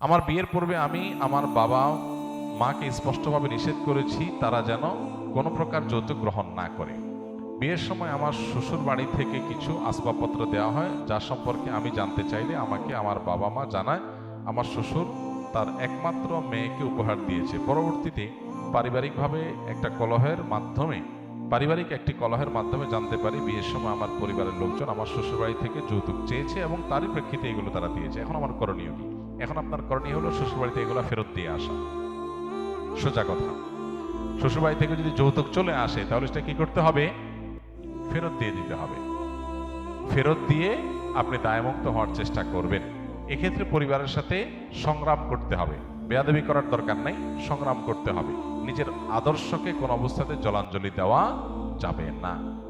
আমার বিয়ের পূর্বে আমি আমার বাবা মাকে স্পষ্টভাবে নিষেধ করেছি, তারা যেন কোনো প্রকার যৌতুক গ্রহণ না করে। বিয়ের সময় আমার শ্বশুর বাড়ি থেকে কিছু আসবাবপত্র দেওয়া হয়, যা সম্পর্কে আমি জানতে চাইলে আমাকে আমার বাবা মা জানায়, আমার শ্বশুর তার একমাত্র মেয়েকে উপহার দিয়েছে। পরবর্তীতে পারিবারিকভাবে একটা কলহের মাধ্যমে, পারিবারিক একটি কলহের মাধ্যমে জানতে পারি, বিয়ের সময় আমার পরিবারের লোকজন আমার শ্বশুরবাড়ি থেকে যৌতুক চেয়েছে এবং তারই প্রেক্ষিতে এগুলো তারা দিয়েছে। এখন আমার করণীয় কি? এখন আপনার করণীয় হলো শ্বশুরবাড়িতে এগুলো ফেরত দিয়ে আসা। সোজা কথা। শ্বশুরবাড়ি থেকে যদি যৌতুক চলে আসে, তাহলে সেটা কি করতে হবে? ফেরত দিয়ে দিতে হবে। ফেরত দিয়ে আপনি দায়মুক্ত হওয়ার চেষ্টা করবেন। এক্ষেত্রে পরিবারের সাথে সংগ্রাম করতে হবে। বেয়াদবি করার দরকার নাই, সংগ্রাম করতে হবে। নিজের আদর্শকে কোন অবস্থাতে জলাঞ্জলি দেওয়া যাবে না।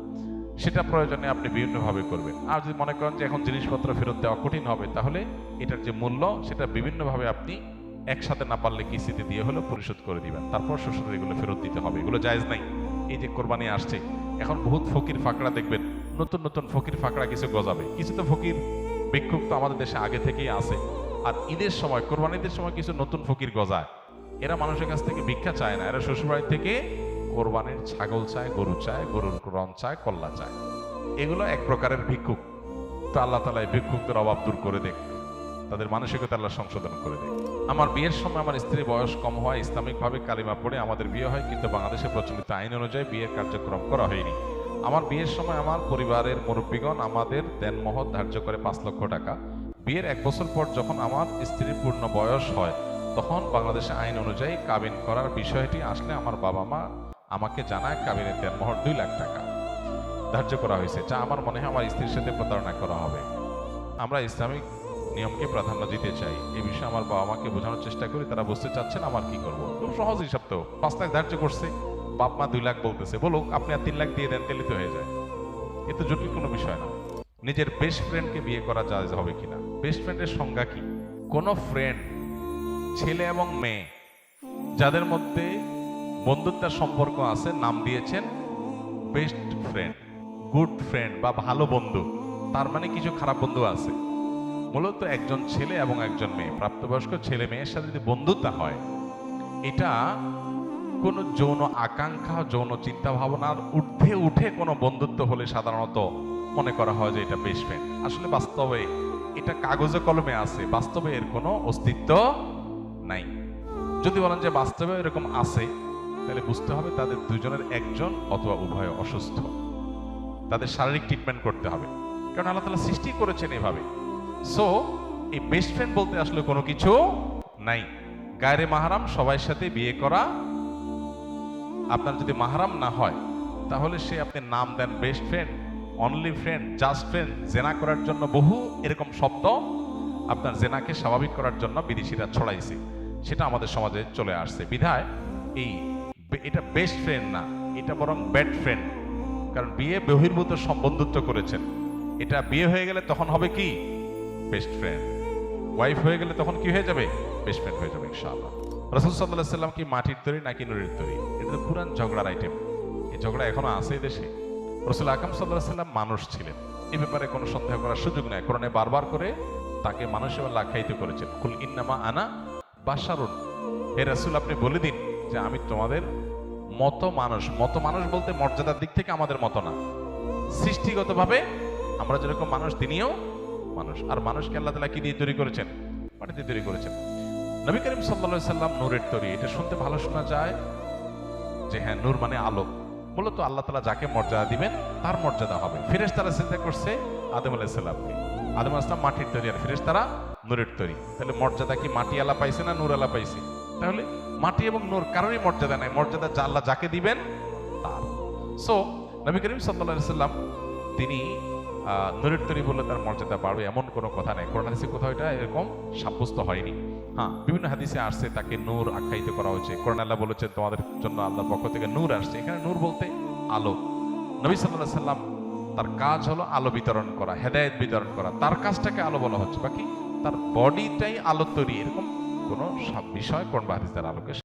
সেটা প্রয়োজনে আপনি বিভিন্নভাবে করবেন। আর যদি মনে করেন যে এখন জিনিসপত্র ফেরত দেওয়া কঠিন হবে, তাহলে এটার যে মূল্য, সেটা বিভিন্নভাবে আপনি একসাথে না পারলে কিস্তিতে দিয়ে হলেও পরিশোধ করে দিবেন। তারপর শ্বশুরের এগুলো ফেরত দিতে হবে। এগুলো জায়েজ নাই। এই যে কোরবানি আসছে, এখন বহুত ফকির ফাঁকড়া দেখবেন। নতুন নতুন ফকির ফাঁকড়া কিছু গজাবে। কিছু তো ফকির বিক্ষোভ তো আমাদের দেশে আগে থেকেই আছে। আর ঈদের সময়, কোরবানিদের সময় কিছু নতুন ফকির গজায়। এরা মানুষের কাছ থেকে ভিক্ষা চায় না। এরা শ্বশুরবাড়ি থেকে কোরবানির ছাগল চায়, গরু চায়, গরুর রন চায়, কল্লা চায়। এগুলো এক প্রকারের ভিক্ষুক। তো আল্লাহ তালা এই ভিক্ষুকদের অভাব দূর করে দেখ। তাদের মানসিকতা আল্লাহ সংশোধন করে দেখ। আমার বিয়ের সময় আমার স্ত্রী বয়স কম হয়, ইসলামিকভাবে কালিমা পড়ে আমাদের বিয়ে হয়, কিন্তু বাংলাদেশে প্রচলিত আইন অনুযায়ী বিয়ের কার্যক্রম করা হয়নি। আমার বিয়ের সময় আমার পরিবারের মুরব্বীগণ আমাদের দেনমহৎ ধার্য করে পাঁচ লক্ষ টাকা। বিয়ের এক বছর পর যখন আমার স্ত্রীর পূর্ণ বয়স হয়, তখন বাংলাদেশে আইন অনুযায়ী কাবিন করার বিষয়টি আসলে আমার বাবা মা আমাকে জানায় কাবিনের দেনমোহর দুই লাখ টাকা। ধার্য করা হয়েছে, যা আমার মনে হয় আমার স্ত্রীর সাথে প্রতারণা করা হবে। আমরা ইসলামিক নিয়মকে প্রাধান্য দিতে চাই। এ বিষয়ে আমার বাবা মাকে বোঝানোর চেষ্টা করি, তারা বুঝতে চাচ্ছেন আমার কি করব। খুব সহজ হিসাব তো। পাঁচ লাখ ধার্য করছে, বাপ মা দুই লাখ বলতেছে, বলুক আপনি আর তিন লাখ দিয়ে দেন তেলিত হয়ে যায়। এ তো জটিল কোনো বিষয় না। নিজের বেস্ট ফ্রেন্ডকে বিয়ে করা জায়েজ হবে কিনা? বেস্ট ফ্রেন্ডের সংজ্ঞা কি? কোনো ফ্রেন্ড ছেলে এবং মেয়ে, যাদের মধ্যে বন্ধুত্বের সম্পর্ক আছে, নাম দিয়েছেন বেস্ট ফ্রেন্ড গুড ফ্রেন্ড বা ভালো বন্ধু। তার মানে কিছু খারাপ বন্ধু আছে। মূলত একজন ছেলে এবং একজন মেয়ে, প্রাপ্তবয়স্ক ছেলে মেয়ের সাথে যদি বন্ধুত্ব হয়, এটা কোনো যৌন আকাঙ্ক্ষা, যৌন চিন্তা ভাবনার ঊর্ধ্বে উঠে কোনো বন্ধুত্ব হলে সাধারণত মনে করা হয় যে এটা বেস্ট ফ্রেন্ড আসলে বাস্তবে এটা কাগজে কলমে আছে, বাস্তবে এর কোনো অস্তিত্ব নাই। যদি বলেন যে বাস্তবে এরকম আছে তাহলে বুঝতে হবে তাদের দুজনের একজন অথবা উভয় অসুস্থ। তাদের শারীরিক ট্রিটমেন্ট করতে হবে। কারণ আল্লাহ তালা সৃষ্টি করেছেন এভাবে। সো এই বেস্ট ফ্রেন্ড বলতে আসলে কোনো কিছু নাই। গায়রে মাহারাম সবার সাথে বিয়ে করা, আপনার যদি মাহারাম না হয়, তাহলে সে আপনি নাম দেন best friend only friend just friend জেনা করার জন্য বহু এরকম শব্দ আপনার জেনাকে স্বাভাবিক করার জন্য বিদেশিরা ছড়াইছে। সেটা আমাদের সমাজে চলে আসছে। বিধায় এই এটা বেস্ট ফ্রেন্ড না, এটা বরং ব্যাড ফ্রেন্ড কারণ বিয়ে বহির্ভূত সম্বন্ধুত্ব করেছেন। এটা বিয়ে হয়ে গেলে তখন হবে কি? বেস্ট ফ্রেন্ড ওয়াইফ হয়ে গেলে তখন কি হয়ে যাবে? বেস্ট ফ্রেন্ড হয়ে যাবে, ইনশাআল্লাহ। রসুল সাল্লাহ সাল্লাম কি মাটির তৈরি নাকি নুরের তৈরি? এটা তো পুরান ঝগড়ার আইটেম এই ঝগড়া এখনও আছে দেশে। রসুল আকাম সাল্লাহ সাল্লাম মানুষ ছিলেন। এ ব্যাপারে কোনো সন্দেহ করার সুযোগ নাই। কোরআনে বারবার করে তাকে মানুষ এবং লাখায়িত করেছেন। কুল ইন্নামা আনা বাসারুন হে রাসূল, আপনি বলে দিন যে আমি তোমাদের মতো মানুষ। মতো মানুষ বলতে মর্যাদার দিক থেকে আমাদের মতো না। সৃষ্টিগতভাবে আমরা যেরকম মানুষ, তিনিও মানুষ। আর মানুষকে আল্লাহ তালা কি দিয়ে তৈরি করেছেন? মাটিতে তৈরি করেছেন। নবী করিম সাল্লা সাল্লাম নূরের তৈরি। এটা শুনতে ভালো শোনা যায় যে হ্যাঁ নূর মানে আলো। মূলত আল্লাহ তালা যাকে মর্যাদা দিবেন, তার মর্যাদা হবে। ফিরেশ তারা চিন্তা করছে আদম আলাইসাল্লামকে আদম আসলাম মাটির তৈরি আর ফিরেশ তারা নূরের তৈরি। তাহলে মর্যাদা কি মাটি আলা পাইছে না নূর আলা পাইছে? তাহলে মাটি এবং নূর কারোরই মর্যাদা নাই। মর্যাদা যা আল্লাহ যাকে দিবেন তার। সো নবী করিম সাল্লা সাল্লাম তিনি নূরের তৈরি বললে তার মর্যাদা বাড়বে এমন কোনো কথা নাই। কোরআন হাদিসে কোথাও এটা এরকম সাব্যস্ত হয়নি। হ্যাঁ। বিভিন্ন হাদিসে আসছে তাকে নূর আখ্যায়িত করা হয়েছে। কোরআন আল্লাহ বলেছেন তোমাদের জন্য আল্লাহ পক্ষ থেকে নূর আসছে। এখানে নূর বলতে আলো। নবী সাল্লাহ সাল্লাম তার কাজ হলো আলো বিতরণ করা হেদায়েত বিতরণ করা। তার কাজটাকে আলো বলা হচ্ছে। বাকি তার বডিটাই আলো তৈরি। এরকম কোনো বিষয় কোন বা হাদিস তার আলোকে